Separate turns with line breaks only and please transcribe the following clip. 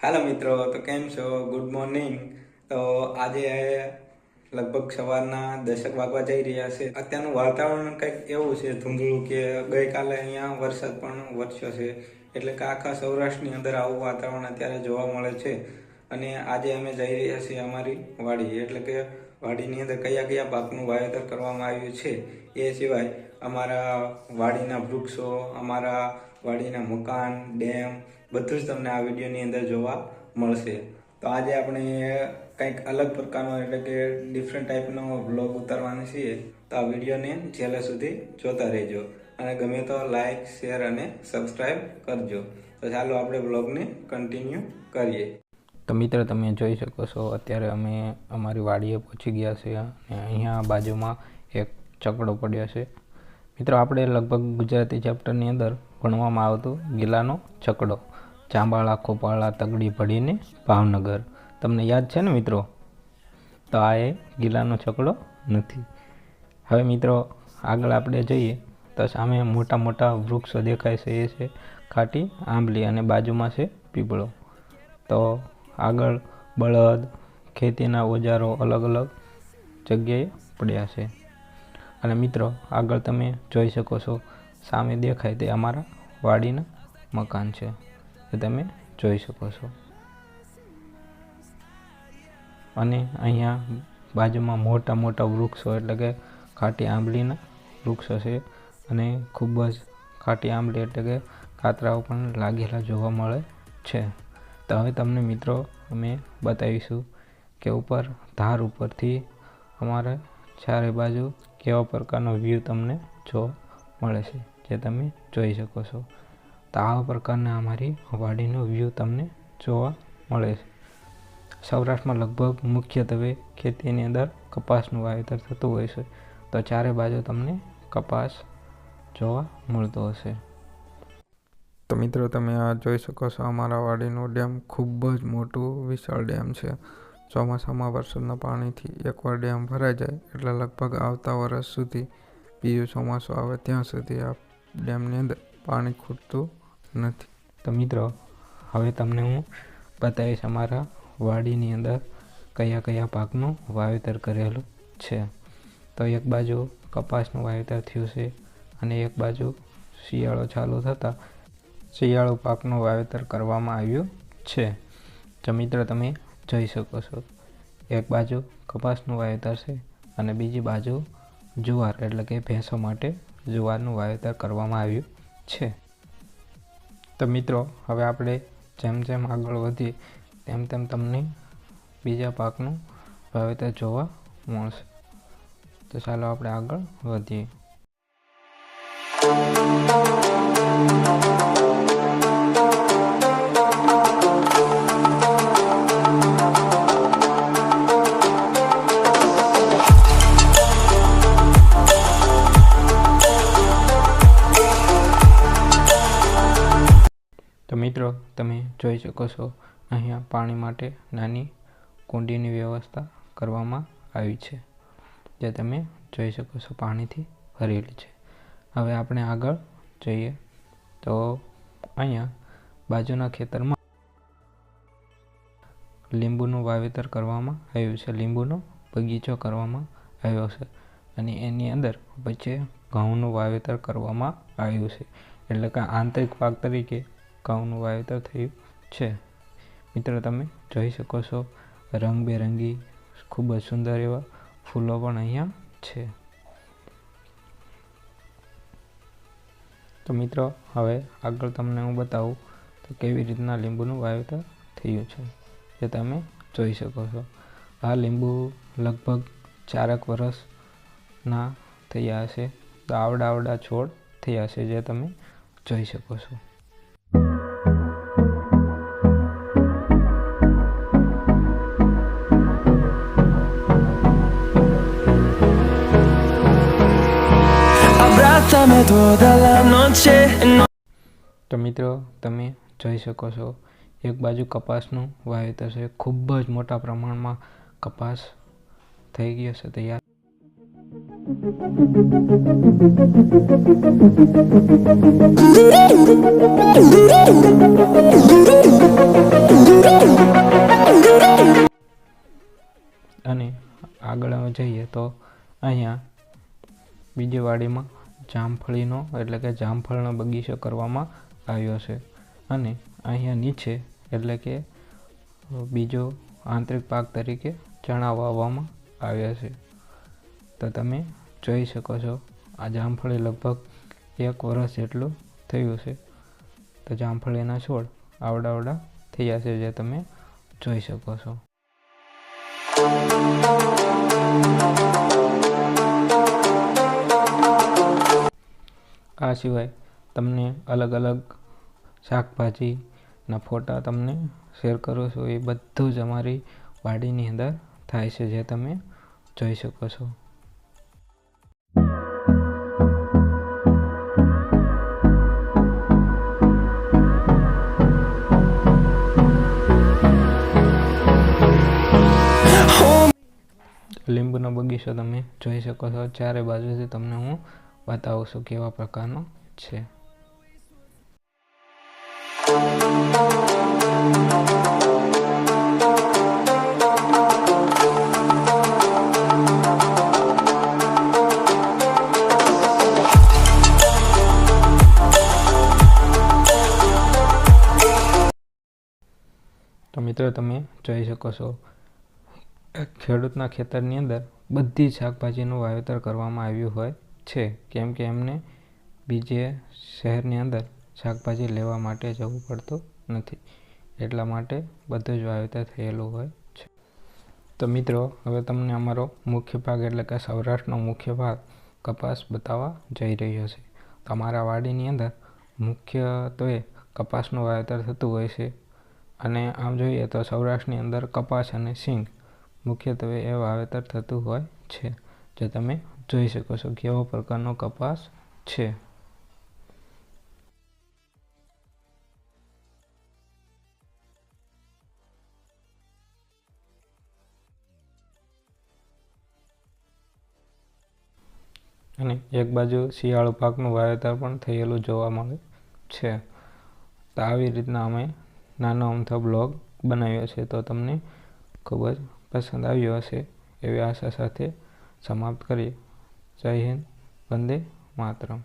હાલો મિત્રો, તો કેમ છો? ગુડ મોર્નિંગ તો આજે લગભગ સવારના દશક વાગવા જઈ રહ્યા છે. અત્યારનું વાતાવરણ કંઈક એવું છે ધૂંધળું કે ગઈકાલે અહીંયા વરસાદ પણ વરસ્યો છે. એટલે કે આખા સૌરાષ્ટ્રની અંદર આવું વાતાવરણ અત્યારે જોવા મળે છે. અને આજે અમે જઈ રહ્યા છીએ અમારી વાડી એટલે કે વાડીની અંદર કયા કયા પાકનું વાવેતર કરવામાં આવ્યું છે એ સિવાય અમારા વાડીના વૃક્ષો, અમારા વાડીના મકાન, ડેમ, બધું જ તમને આ વિડીયોની અંદર જોવા મળશે. તો આજે આપણે કંઈક અલગ પ્રકારનો એટલે કે ડિફરન્ટ ટાઈપનો વ્લોગ ઉતારવાનો છીએ. તો આ વિડીયોને છેલ્લે સુધી જોતા રહેજો. અને ગમે તો લાઈક શેર અને સબસ્ક્રાઈબ કરજો. તો ચાલો આપણે વ્લોગને કન્ટિન્યુ કરીએ.
તો મિત્ર, તમે જોઈ શકો છો, અત્યારે અમે અમારી વાડીએ પહોંચી ગયા છીએ અને અહીંયા બાજુમાં એક ચકડો પડ્યો છે. મિત્રો, આપણે લગભગ ગુજરાતી ચેપ્ટરની અંદર ભણવામાં આવતું ગિલાનો છકડો, ચાંબાળા, ખોપાળા, તગડી ભળીને ભાવનગર. તમને યાદ છે ને મિત્રો? તો આ એ ગિલાનો છકડો નથી. હવે મિત્રો, આગળ આપણે જઈએ તો સામે મોટા મોટા વૃક્ષો દેખાય છે, એ છે ખાટી, આંબલી અને બાજુમાં છે પીપળો. તો આગળ બળદ, ખેતીના ઓજારો અલગ અલગ જગ્યાએ પડ્યા છે. અને મિત્રો, આગળ તમે જોઈ શકો છો, સામે દેખાય તે અમારા વાડીના મકાન છે. એ તમે જોઈ શકો છો. અને અહીંયા બાજુમાં મોટા મોટા વૃક્ષો એટલે કે ખાટી આંબલીના વૃક્ષો છે અને ખૂબ જ ખાટી આંબલી એટલે કે કાતરાઓ પણ લાગેલા જોવા મળે છે. તો હવે તમને મિત્રો અમે બતાવીશું કે ઉપર ધાર ઉપરથી અમારે ચારે બાજુ કેવા પ્રકારનો વ્યૂ તમને જોવા મળે છે, જે તમે જોઈ શકો છો. તો આવા પ્રકારના અમારી વાડીનો વ્યૂ તમને જોવા મળે છે. સૌરાષ્ટ્રમાં લગભગ મુખ્યત્વે ખેતીની અંદર કપાસનું વાવેતર થતું હોય છે. તો ચારે બાજુ તમને કપાસ જોવા મળતો હશે.
તો મિત્રો, તમે આ જોઈ શકો છો, અમારા વાડીનો ડેમ ખૂબ જ મોટું વિશાળ ડેમ છે. ચોમાસામાં વરસાદના પાણીથી એકવાર ડેમ ભરાઈ જાય એટલે લગભગ આવતા વર્ષ સુધી બીજું ચોમાસું આવે ત્યાં સુધી આ ડેમની અંદર પાણી ખૂટતું નથી.
તો મિત્રો, હવે તમને હું બતાવીશ અમારા વાડીની અંદર કયા કયા પાકનું વાવેતર કરેલું છે. તો એક બાજુ કપાસનું વાવેતર થયું છે અને એક બાજુ શિયાળો ચાલુ થતાં શિયાળુ પાકનું વાવેતર કરવામાં આવ્યું છે. તો મિત્રો, તમે જોઈ શકો છો. એક બાજુ કપાસનું વાવેતર છે અને બીજી બાજુ જુવાર, એટલે કે ભેંસો માટે જુવારનું વાવેતર કરવામાં આવ્યું છે. તો મિત્રો, હવે આપણે જેમ જેમ આગળ વધીએ, તેમ તેમ તમને બીજા પાકનું વાવેતર જોવા મળશે. તો ચાલો આપણે આગળ વધીએ. તમે જોઈ શકો છો, અહીંયા પાણી માટે નાની કુંડીની વ્યવસ્થા કરવામાં આવી છે, જે તમે જોઈ શકો છો, પાણીથી ભરેલી છે. હવે આપણે આગળ જઈએ. તો અહીંયા બાજુના ખેતરમાં લીંબુનું વાવેતર કરવામાં આવ્યું છે, લીંબુનો બગીચો કરવામાં આવ્યો છે અને એની અંદર વચ્ચે ઘઉંનું વાવેતર કરવામાં આવ્યું છે. એટલે કે આંતરિક પાક તરીકે ઘઉંનું વાવેતર થયું છે. મિત્રો, તમે જોઈ શકો છો, રંગબેરંગી, ખૂબ જ સુંદર એવા ફૂલો પણ અહીંયા છે. તો મિત્રો, હવે આગળ તમને હું બતાવું તો કેવી રીતના લીંબુનું વાવેતર થયું છે, જે તમે જોઈ શકો છો. આ લીંબુ લગભગ ચારક વર્ષના થયા હશે. તો આવડા આવડા છોડ થયા છે જે તમે જોઈ શકો છો.
toda la noche.
તો મિત્રો, તમે જોઈ શકો છો, એક બાજુ કપાસનું વાવેતર છે ખૂબ જ મોટા પ્રમાણમાં કપાસ થઈ ગયો છે તૈયાર
અને
આગળ જઈએ તો અહીંયા બીજી વાડીમાં જામફળીનો, એટલે કે જામફળનો બગીચો કરવામાં આવ્યો છે. અને અહીંયા નીચે, એટલે કે બીજો આંતરિક પાક તરીકે ચણા વાવવામાં આવ્યા છે. તો તમે જોઈ શકો છો, આ જામફળી લગભગ એક વર્ષ જેટલું થયું છે. તો જામફળીના છોડ આવડા આવડા થયા છે જે તમે જોઈ શકો છો. આ સિવાય તમને અલગ અલગ શાકભાજીના ફોટા તમને શેર કરું છું, એ બધું જ અમારી વાડીની અંદર થાય છે, જે તમે જોઈ શકો છો. લીંબુનો બગીચો તમે જોઈ શકો છો. ચારે બાજુથી તમને હું બતાવું છું કેવા પ્રકારનો છે? તો મિત્રો તમે જોઈ શકો છો, ખેડૂતના ખેતરની અંદર બધી શાકભાજીનું વાવેતર કરવામાં આવ્યું હોય. છે, કેમ કે એમને બીજે શહેરની અંદર શાકભાજી લેવા માટે જવું પડતું નથી. એટલા માટે બધું જ વાવેતર થયેલું હોય છે. તો મિત્રો, હવે તમને અમારો મુખ્ય ભાગ, એટલે કે સૌરાષ્ટ્રનો મુખ્ય ભાગ, કપાસ બતાવવા જઈ રહ્યો છે. તમારા વાડીની અંદર મુખ્યત્વે કપાસનું વાવેતર થતું હોય છે. અને આમ જોઈએ તો સૌરાષ્ટ્રની અંદર કપાસ અને સિંગ મુખ્યત્વે એ વાવેતર થતું હોય છે. જે તમે જોઈ શકો છો કેવો પ્રકારનો કપાસ છે. અને એક બાજુ શિયાળુ પાકનું વાવેતર પણ થયેલું જોવા મળે છે. તો આવી રીતના અમે નાનો અમથો બ્લોગ બનાવ્યો છે તો તમને ખૂબ જ પસંદ આવ્યો હશે એવી આશા સાથે સમાપ્ત કરીએ. જય હિન્દ વંદે માતરમ.